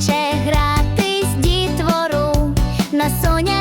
Че грати з дітвору на соня.